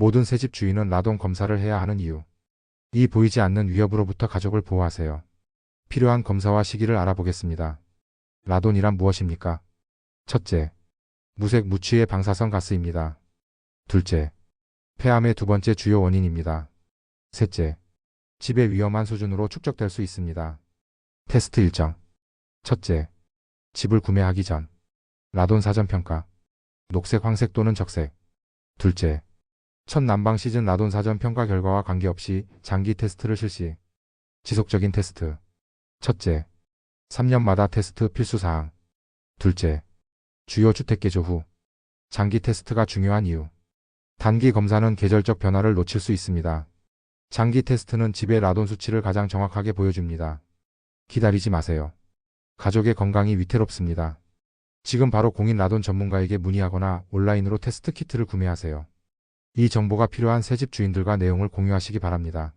모든 새집 주인은 라돈 검사를 해야 하는 이유. 이 보이지 않는 위협으로부터 가족을 보호하세요. 필요한 검사와 시기를 알아보겠습니다. 라돈이란 무엇입니까? 첫째, 무색 무취의 방사선 가스입니다. 둘째, 폐암의 두 번째 주요 원인입니다. 셋째, 집의 위험한 수준으로 축적될 수 있습니다. 테스트 일정. 첫째, 집을 구매하기 전. 라돈 사전 평가. 녹색, 황색 또는 적색. 둘째, 첫 난방 시즌 라돈 사전 평가 결과와 관계없이 장기 테스트를 실시. 지속적인 테스트. 첫째, 3년마다 테스트 필수 사항. 둘째, 주요 주택 개조 후. 장기 테스트가 중요한 이유. 단기 검사는 계절적 변화를 놓칠 수 있습니다. 장기 테스트는 집의 라돈 수치를 가장 정확하게 보여줍니다. 기다리지 마세요. 가족의 건강이 위태롭습니다. 지금 바로 공인 라돈 전문가에게 문의하거나 온라인으로 테스트 키트를 구매하세요. 이 정보가 필요한 새집 주인들과 내용을 공유하시기 바랍니다.